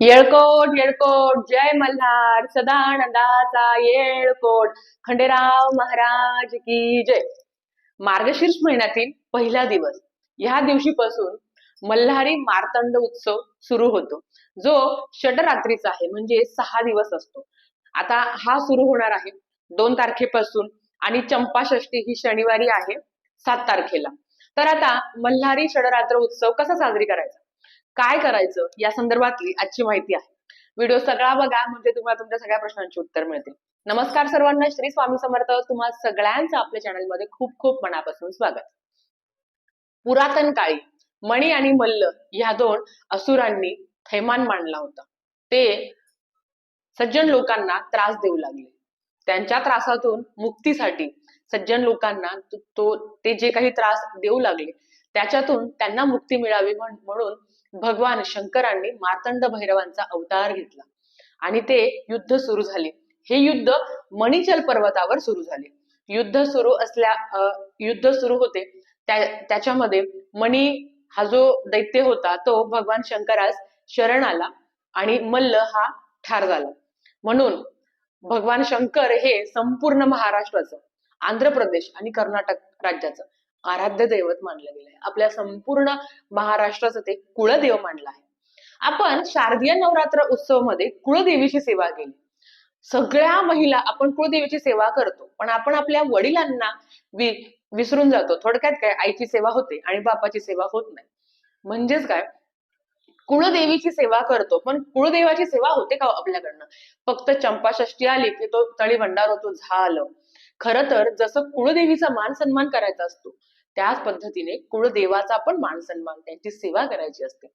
येळकोट येळकोट जय मल्हार सदानंदाचा येळकोट. खंडेराव महाराज की जय. मार्गशीर्ष महिन्यातील पहिला दिवस. ह्या दिवशीपासून मल्हारी मार्तंड उत्सव सुरू होतो. जो षडरात्रीचा आहे म्हणजे सहा दिवस असतो. आता हा सुरू होणार आहे दोन तारखेपासून आणि चंपाषष्ठी ही शनिवारी आहे सात तारखेला. तर आता मल्हारी षडरात्र उत्सव कसा साजरी करायचा? काय करायचं या संदर्भातली आजची माहिती आहे. व्हिडिओ सगळा बघा म्हणजे तुम्हाला तुमच्या सगळ्या प्रश्नांची उत्तर मिळतील. नमस्कार सर्वांना श्री स्वामी समर्थ. तुम्हा सगळ्यांचं आपल्या चॅनलमध्ये खूप खूप मनापासून स्वागत. पुरातन काळी मणी आणि मल्ल या दोन असुरांनी थैमान मांडला होता. ते सज्जन लोकांना त्रास देऊ लागले. त्यांच्या त्रासातून मुक्तीसाठी सज्जन लोकांना तो- ते जे काही त्रास देऊ लागले त्याच्यातून त्यांना मुक्ती मिळावी म्हणून म्हणून भगवान शंकरांनी मार्तंड भैरवांचा अवतार घेतला. आणि ते युद्ध सुरू झाले. हे युद्ध मणिचल पर्वतावर सुरू झाले. युद्ध सुरू असल्या युद्ध सुरू होते. त्याच्यामध्ये मणी हा जो दैत्य होता तो भगवान शंकरास शरण आला आणि मल्ल हा ठार झाला. म्हणून भगवान शंकर हे संपूर्ण महाराष्ट्राचं आंध्र प्रदेश आणि कर्नाटक राज्याचं आराध्य दैवत मानलं गेलं आहे आपल्या संपूर्ण महाराष्ट्राचं ते कुळदेव मानलं आहे. आपण शारदीय नवरात्र उत्सवमध्ये कुळदेवीची सेवा केली. सगळ्या महिला आपण कुळदेवीची सेवा करतो पण आपण आपल्या वडिलांना वि विसरून जातो. थोडक्यात काय? आईची सेवा होते आणि बापाची सेवा होत नाही. म्हणजेच काय? कुळदेवीची सेवा करतो पण कुळदेवाची सेवा होते का हो आपल्याकडनं? फक्त चंपाषष्ठी आली की तो तळी भंडार होतो झालं. खरं तर जसं कुळदेवीचा मान सन्मान करायचा असतो त्याच पद्धतीने कुळदेवाचा पण मान सन्मान त्यांची सेवा करायची असते.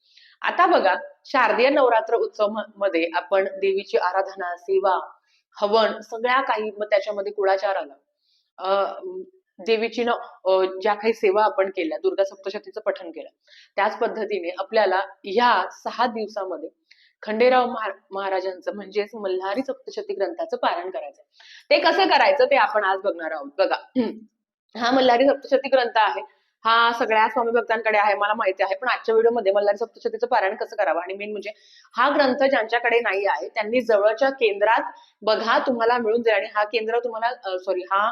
आता बघा शारदीय नवरात्र उत्सवमध्ये आपण देवीची आराधना सेवा हवन सगळ्या काही मग त्याच्यामध्ये कुळाचार आला. अं, देवीची न ज्या काही सेवा आपण केल्या दुर्गा सप्तशतीचं पठण केलं त्याच पद्धतीने आपल्याला ह्या सहा दिवसामध्ये खंडेराव महा- महाराजांचं म्हणजेच मल्हारी सप्तशती ग्रंथाचं पारायण करायचं ते कसं करायचं ते आपण आज बघणार आहोत. बघा. हा मल्हारी सप्तशती ग्रंथ आहे. हा सगळ्या स्वामी भक्तांकडे आहे मला माहिती आहे. पण आजच्या व्हिडिओमध्ये मल्हारी सप्तशतीचं पारायण कसं करावं? आणि मेन म्हणजे हा ग्रंथ ज्यांच्याकडे नाही आहे त्यांनी जवळच्या केंद्रात बघा तुम्हाला मिळून जाईल. आणि हा केंद्र तुम्हाला सॉरी हा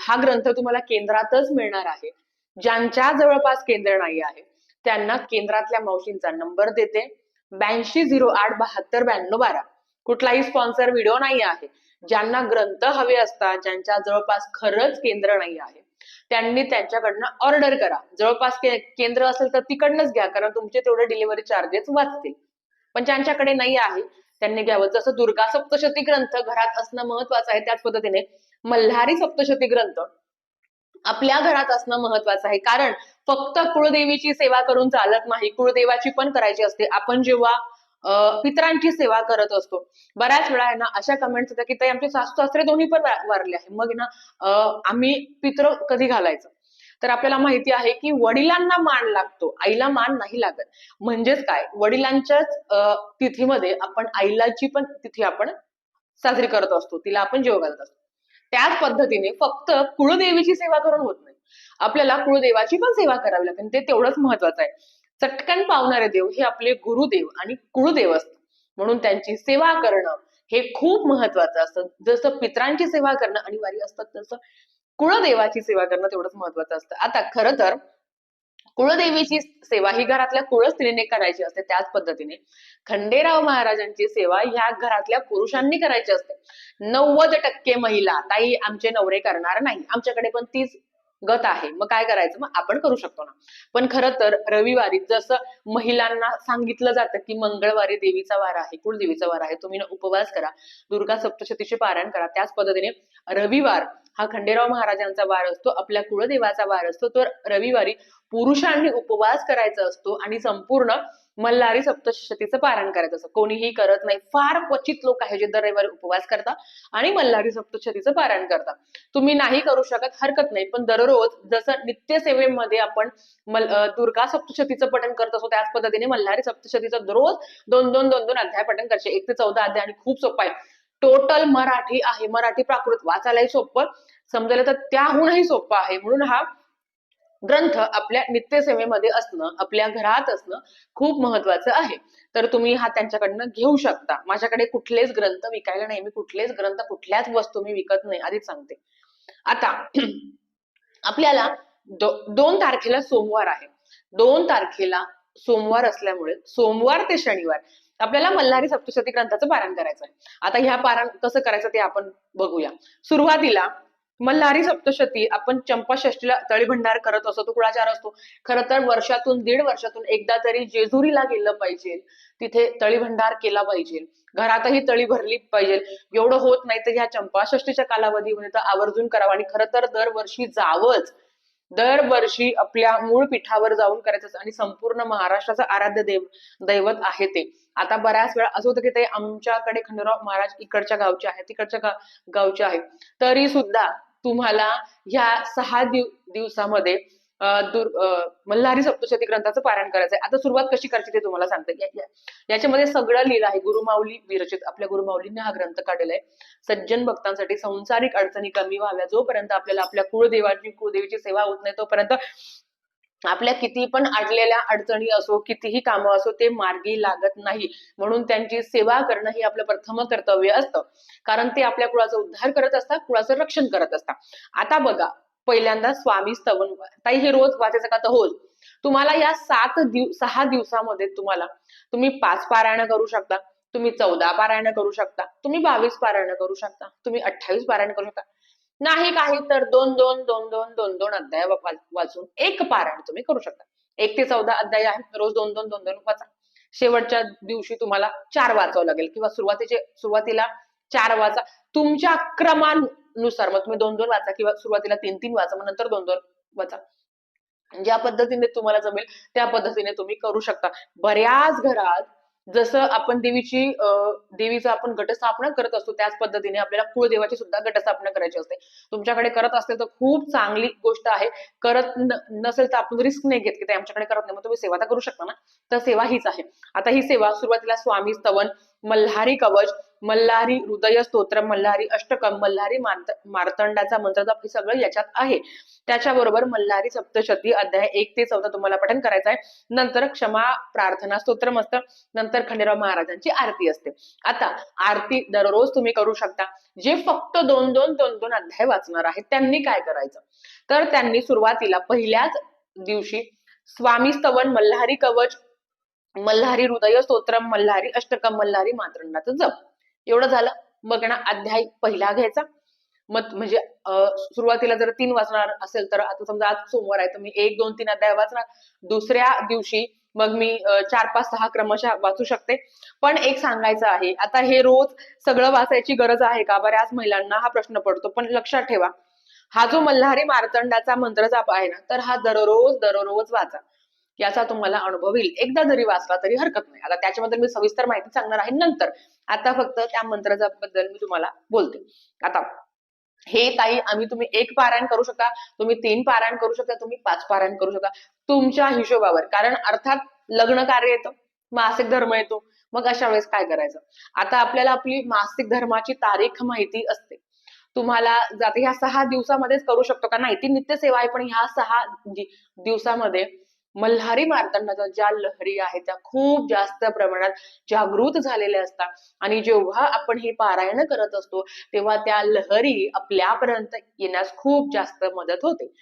हा ग्रंथ तुम्हाला केंद्रातच मिळणार आहे. ज्यांच्या जवळपास केंद्र नाही आहे त्यांना केंद्रातल्या मावशींचा नंबर देते. ब्याऐंशी झिरो आठ बहात्तर ब्याण्णव बारा. कुठलाही स्पॉन्सर व्हिडिओ नाही आहे. ज्यांना ग्रंथ हवे असतात ज्यांच्या जवळपास खरंच केंद्र नाही आहे त्यांनी त्यांच्याकडनं ऑर्डर करा. जवळपास के- केंद्र असेल तर तिकडनंच घ्या कारण तुमचे तेवढे डिलिव्हरी चार्जेस वाचतील. पण ज्यांच्याकडे नाही आहे त्यांनी घ्यावं. जसं दुर्गा सप्तशती ग्रंथ घरात असणं महत्वाचं आहे त्याच पद्धतीने मल्हारी सप्तशती ग्रंथ आपल्या घरात असणं महत्वाचं आहे. कारण फक्त कुळदेवीची सेवा करून चालत नाही कुळदेवाची पण करायची असते. आपण जेव्हा पितरांची सेवा करत असतो बऱ्याच वेळा आहे ना अशा कमेंट्स येतात की ते आमचे सासू सासरे दोन्ही पण वारले आहे मग ना आम्ही पित्र कधी घालायचं? तर आपल्याला माहिती आहे की वडिलांना मान लागतो आईला मान नाही लागत. म्हणजेच काय? वडिलांच्याच अं, तिथीमध्ये आपण आईलाची पण तिथी आपण साजरी करत असतो. तिला आपण जेव घालत असतो. त्याच पद्धतीने फक्त कुळदेवीची सेवा करून होत नाही. आपल्याला कुळदेवाची पण सेवा करावी लागते. ते तेवढंच महत्वाचं आहे. चटकन पावणारे देव हे आपले गुरुदेव आणि कुळदेव असतात. म्हणून त्यांची सेवा करणं हे खूप महत्वाचं असतं. जसं पित्रांची सेवा करणं अनिवार्य असतं तसं कुळदेवाची सेवा करणं तेवढंच महत्वाचं असतं. आता खरं तर कुळदेवीची सेवा ही घरातल्या कुळ स्त्रीने करायची असते त्याच पद्धतीने. खंडेराव महाराजांची सेवा ह्या घरातल्या पुरुषांनी करायची असते. नव्वद टक्के महिला ताई आमचे नवरे करणार नाही. आमच्याकडे पण तीच गत आहे. मग काय करायचं? मग आपण करू शकतो ना. पण खरं तर रविवारी जसं महिलांना सांगितलं जातं की मंगळवारी देवीचा वार आहे कुळदेवीचा वार आहे तुम्ही उपवास करा दुर्गा सप्तशतीचे पारायण करा त्याच पद्धतीने रविवार हा खंडेराव महाराजांचा वार असतो आपल्या कुळदेवाचा वार असतो. तर रविवारी पुरुषांनी उपवास करायचा असतो आणि संपूर्ण मल्हारी सप्तशतीचं पारण करायचं असतं. कोणीही करत नाही. फार क्वचित लोक आहे जे दर रविवारी उपवास करतात आणि मल्हारी सप्तशतीचं पारण करतात. तुम्ही नाही करू शकत हरकत नाही. पण दररोज जसं नित्यसेवेमध्ये आपण मल दुर्गा सप्तशतीचं पठण करत असतो त्याच पद्धतीने मल्हारी सप्तशतीचं दररोज दोन दोन दोन दोन अध्याय पठण करायचे एक ते चौदा अध्याय आणि खूप सोपा आहे. टोटल मराठी आहे. मराठी प्राकृत वाचायलाही सोपं. समजायला तर त्याहूनही सोपं आहे. म्हणून हा ग्रंथ आपल्या नित्यसेवेमध्ये असणं आपल्या घरात असणं खूप महत्वाचं आहे. तर तुम्ही हा त्यांच्याकडनं घेऊ शकता. माझ्याकडे कुठलेच ग्रंथ विकायला नाही. मी कुठलेच ग्रंथ कुठल्याच वस्तू मी विकत नाही. आधीच सांगते. आता आपल्याला दो, दोन तारखेला सोमवार आहे. दोन तारखेला सोमवार असल्यामुळे सोमवार ते शनिवार आपल्याला मल्हारी सप्तशती ग्रंथाचं पारायण करायचं आहे आता ह्या पारायण कसं करायचं ते आपण बघूया. सुरुवातीला मल्हारी सप्तशती आपण चंपा षष्टीला तळीभंडार करत असतो. तो कुळाचार असतो? खरं तर वर्षातून दीड वर्षातून एकदा तरी जेजुरीला गेलं पाहिजे. तिथे तळीभंडार केला पाहिजे. घरातही तळी भरली पाहिजे. एवढं होत नाही तर ह्या चंपाषष्टीच्या कालावधीमध्ये तर आवर्जून करावं. आणि खरं तर दरवर्षी जावंच. दरवर्षी आपल्या मूळ पीठावर जाऊन करायचं आणि संपूर्ण महाराष्ट्राचं आराध्य देव दैवत आहे ते. आता बऱ्याच वेळा असं होतं की ते आमच्याकडे खंडोराव महाराज इकडच्या गावचे आहेत तिकडच्या गा- गावचे आहेत. तरी सुद्धा तुम्हाला ह्या सहा दिव दिवसामध्ये मल्हारी सप्तशती ग्रंथाचं पारायण करायचं आहे आता सुरुवात कशी करायची ते तुम्हाला सांगते. याच्यामध्ये सगळं लिहिलं आहे. गुरुमाऊली विरचित आपल्या गुरुमाऊलींनी हा ग्रंथ काढलेला आहे. सज्जन भक्तांसाठी संसारिक अडचणी कमी व्हाव्या. जोपर्यंत आपल्याला आपल्या कुळदेवाची कुळदेवीची सेवा होत नाही तोपर्यंत आपल्या किती पण अडलेल्या अडचणी असो कितीही कामं असो ते मार्गी लागत नाही. म्हणून त्यांची सेवा करणं हे आपलं प्रथम कर्तव्य असतं. कारण ते आपल्या कुळाचा उद्धार करत असतात कुळाचं रक्षण करत असतात. आता बघा पहिल्यांदा स्वामी स्तवन ताई हे रोज वाचायचं का? तर हो तुम्हाला या सात दिव सहा दिवसामध्ये तुम्हाला तुम्ही पाच पारायण करू शकता तुम्ही चौदा पारायण करू शकता तुम्ही बावीस पारायण करू शकता तुम्ही अठ्ठावीस पारायण करू शकता. नाही काही तर दोन दोन दोन दोन दोन दोन अध्याय वाचून एक पारायण तुम्ही करू शकता. एक ते चौदा अध्याय आहे. रोज दोन दोन दोन दोन वाचा. शेवटच्या दिवशी तुम्हाला चार वाचावं लागेल किंवा सुरुवातीचे सुरुवातीला चार वाचा. तुमच्या नुसार. मग तुम्ही दोन दोन वाचा किंवा सुरुवातीला तीन तीन वाचा मग नंतर दोन दोन वाचा. ज्या पद्धतीने तुम्हाला जमेल त्या पद्धतीने तुम्ही करू शकता. बऱ्याच घरात जसं आपण देवीची देवीचं आपण घटस्थापना करत असतो त्याच पद्धतीने आपल्याला कुळदेवाची सुद्धा घटस्थापना करायची असते. तुमच्याकडे करत असेल तर खूप चांगली गोष्ट आहे. करत न- नसेल तर आपण रिस्क नाही घेत की ते आमच्याकडे करत नाही मग तुम्ही सेवा तर करू शकता ना? तर सेवा हीच आहे. आता ही सेवा सुरुवातीला स्वामी स्तवन मल्हारी कवच मल्हारी हृदय स्तोत्र मल्हारी अष्टकम मल्हारी मार्तंडाचा मंत्रजाप हे सगळं याच्यात आहे. त्याच्याबरोबर मल्हारी सप्तशती अध्याय एक ते चौदा तुम्हाला पठन करायचं आहे नंतर क्षमा प्रार्थना स्तोत्रम असतं नंतर खंडेराव महाराजांची आरती असते. आता आरती दररोज तुम्ही करू शकता. जे फक्त दोन दोन दोन दोन अध्याय वाचणार आहेत त्यांनी काय करायचं? तर त्यांनी सुरुवातीला पहिल्याच दिवशी स्वामी स्तवन मल्हारी कवच मल्हारी हृदय स्तोत्रम मल्हारी अष्टकम मल्हारी मातृंडाचं जप. एवढं झालं. मग ना अध्याय पहिला घ्यायचा. मग म्हणजे अं, सुरुवातीला जर तीन वाचणार असेल तर आता समजा आज सोमवार आहे तर मी एक दोन तीन अध्याय वाचणार. दुसऱ्या दिवशी मग मी चार पाच सहा क्रमशः वाचू शकते. पण एक सांगायचं आहे आता हे रोज सगळं वाचायची गरज आहे का? बऱ्याच महिलांना हा प्रश्न पडतो पण लक्षात ठेवा. हा जो मल्हारी मार्तंडाचा मंत्रजाप आहे ना तर हा दररोज दररोज वाचा. याचा तुम्हाला अनुभव येईल. एकदा जरी वाचला तरी हरकत नाही. आता त्याच्याबद्दल मी सविस्तर माहिती सांगणार आहे नंतर. आता फक्त त्या मंत्राच्या बद्दल मी तुम्हाला बोलते. आता हे ताई आम्ही तुम्ही एक पारायण करू शकता तुम्ही तीन पारायण करू शकता तुम्ही पाच पारायण करू शकता. तुमच्या हिशोबावर. कारण अर्थात लग्न कार्य येतं. मासिक धर्म येतो. मग अशा वेळेस काय करायचं? आता आपल्याला आपली मासिक धर्माची तारीख माहिती असते. तुम्हाला जाते ह्या सहा दिवसामध्येच करू शकतो का? नाही ती नित्यसेवा आहे पण ह्या सहा दि- दिवसामध्ये मल्हारी मार्तंडाच्या ज्या लहरी आहेत त्या खूप जास्त प्रमाणात जागृत झालेल्या असतात. आणि जेव्हा आपण हे पारायण करत असतो तेव्हा त्या लहरी आपल्यापर्यंत येण्यास खूप जास्त मदत होते.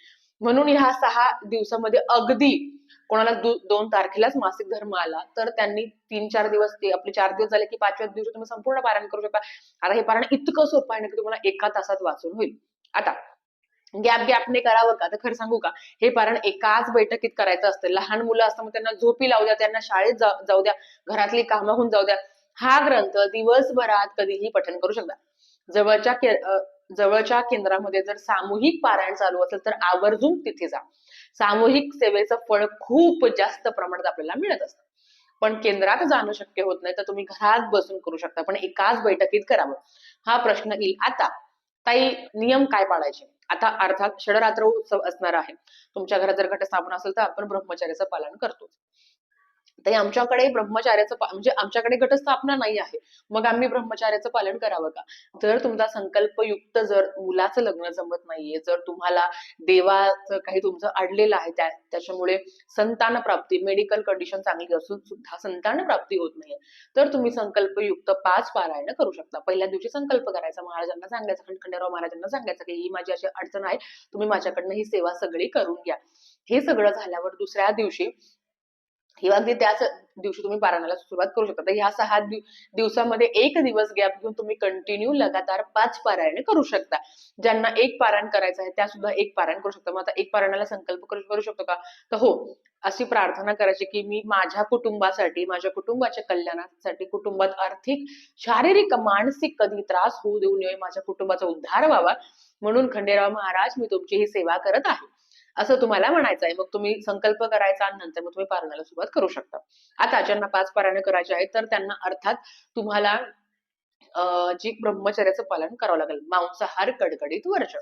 म्हणून ह्या सहा दिवसामध्ये अगदी कोणाला दोन तारखेलाच मासिक धर्म आला तर त्यांनी तीन चार दिवस ते आपले चार दिवस झाले की पाचव्या दिवशी तुम्ही संपूर्ण पारायण करू शकता. आता हे पारायण इतकं सोपं आहे ना की तुम्हाला एका तासात वाचून होईल. आता गॅप गॅपने करावं का? तर खरं सांगू का? हे कारण एकाच बैठकीत करायचं असतं. लहान मुलं असतं मग त्यांना झोपी लावू द्या त्यांना शाळेत जाऊ द्या घरातली कामं होऊन जाऊ द्या. हा ग्रंथ दिवसभरात कधीही पठण करू शकता. जवळच्या जवळच्या केंद्रामध्ये जर सामूहिक पारायण चालू असेल तर आवर्जून तिथे जा. सामूहिक सेवेचं फळ खूप जास्त प्रमाणात आपल्याला मिळत असतं. पण केंद्रात जाणं शक्य होत नाही तर तुम्ही घरात बसून करू शकता. पण एकाच बैठकीत करावं. हा प्रश्न येईल आता. ताई नियम काय पाळायचे? आता अर्थात षडरात्र उत्सव असणार आहे. तुमच्या घरात जर घटस्थापना असेल तर आपण ब्रह्मचार्याचं पालन करतो तर आमच्याकडे ब्रह्मचार्याचं म्हणजे आमच्याकडे घटस्थापना नाही आहे. मग आम्ही ब्रह्मचार्याचं पालन करावं का? जर तुमचा संकल्पयुक्त जर मुलाचं लग्न जमत नाहीये जर तुम्हाला देवाचं काही तुमचं अडलेलं आहे त्या त्याच्यामुळे संतान प्राप्ती मेडिकल कंडिशन चांगली असून सुद्धा संतान प्राप्ती होत नाहीये तर तुम्ही संकल्पयुक्त पाच पारायण करू शकता. पहिल्या दिवशी संकल्प करायचा. महाराजांना सांगायचं खंड- खंडेराव महाराजांना सांगायचं की ही माझी अशी अडचण आहे तुम्ही माझ्याकडनं ही सेवा सगळी करून घ्या. हे सगळं झाल्यावर दुसऱ्या दिवशी किंवा अगदी त्याच दिवशी तुम्ही पारायणाला सुरुवात करू शकता. तर ह्या सहा दिवसामध्ये एक दिवस गॅप घेऊन तुम्ही कंटिन्यू लगातार पाच पारायण करू शकता. ज्यांना एक पारायण करायचं आहे त्या सुद्धा एक पारायण करू शकता. मग आता एक पारायणाला संकल्प करू करू शकतो का? तर हो अशी प्रार्थना करायची की मी माझ्या कुटुंबासाठी माझ्या कुटुंबाच्या कल्याणासाठी कुटुंबात आर्थिक शारीरिक मानसिक कधी त्रास होऊ देऊ नये माझ्या कुटुंबाचा उद्धार व्हावा. म्हणून खंडेराव महाराज मी तुमची ही सेवा करत आहे. असं तुम्हाला म्हणायचं आहे मग तुम्ही संकल्प करायचा आणि नंतर मग तुम्ही पारणाला सुरुवात करू शकता. आता ज्यांना पाच पारायण करायचे आहेत तर त्यांना अर्थात तुम्हाला जी ब्रह्मचर्याचं पालन करावं लागेल. मांसाहार कडकडीत वर्ज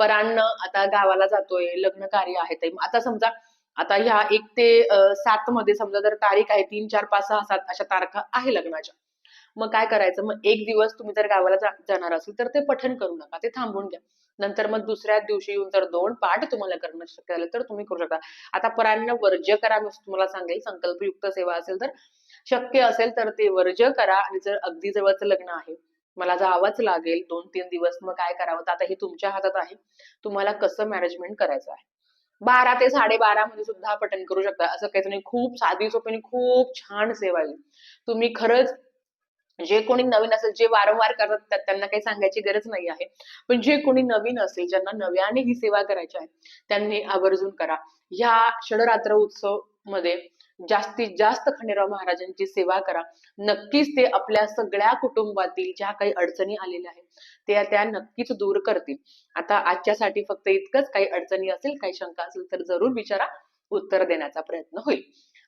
परान्न आता गावाला जातोय लग्न कार्य आहे ते. आता समजा आता ह्या एक ते सात मध्ये समजा जर तारीख आहे तीन चार पाच सहा सात अशा तारखा आहे लग्नाच्या. मग काय करायचं? मग एक दिवस तुम्ही जर गावाला जा- जाणार असेल तर ते पठण करू नका ते थांबून घ्या. नंतर मग दुसऱ्या दिवशी येऊन जर दोन पाठ तुम्हाला करणं शक्य झालं तर तुम्ही करू शकता. आता परांना वर्ज्य करा मी तुम्हाला सांगेल संकल्पयुक्त सेवा असेल तर शक्य असेल तर ते वर्ज्य करा आणि जर अगदी जवळचं लग्न आहे मला जावंच लागेल दोन तीन दिवस मग काय करावं? तर आता हे तुमच्या हातात आहे तुम्हाला कसं मॅनेजमेंट करायचं आहे? बारा ते साडेबारा मध्ये सुद्धा पठण करू शकता असं काही खूप साधी सोपी आणि खूप छान सेवा आहे. तुम्ही खरंच जे कोणी नवीन असेल जे वारंवार करतात त्यांना काही सांगायची गरज नाही आहे. पण जे कोणी नवीन असेल ज्यांना नव्याने ही सेवा करायची आहे त्यांनी आवर्जून करा. ह्या षडरात्र उत्सवमध्ये जास्तीत जास्त खंडेराव महाराजांची सेवा करा. नक्कीच ते आपल्या सगळ्या कुटुंबातील ज्या काही अडचणी आलेल्या आहेत त्या त्या नक्कीच दूर करतील. आता आजच्यासाठी फक्त इतकंच. काही अडचणी असेल काही शंका असेल तर जरूर विचारा. उत्तर देण्याचा प्रयत्न होईल.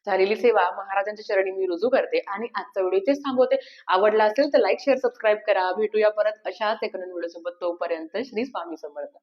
झालेली सेवा महाराजांच्या चरणी मी रुजू करते आणि आजचा व्हिडिओ इथेच थांबवते. आवडला असेल तर लाईक शेअर सबस्क्राईब करा. भेटूया परत अशाच एका व्हिडिओ सोबत तोपर्यंत श्री स्वामी समर्थ.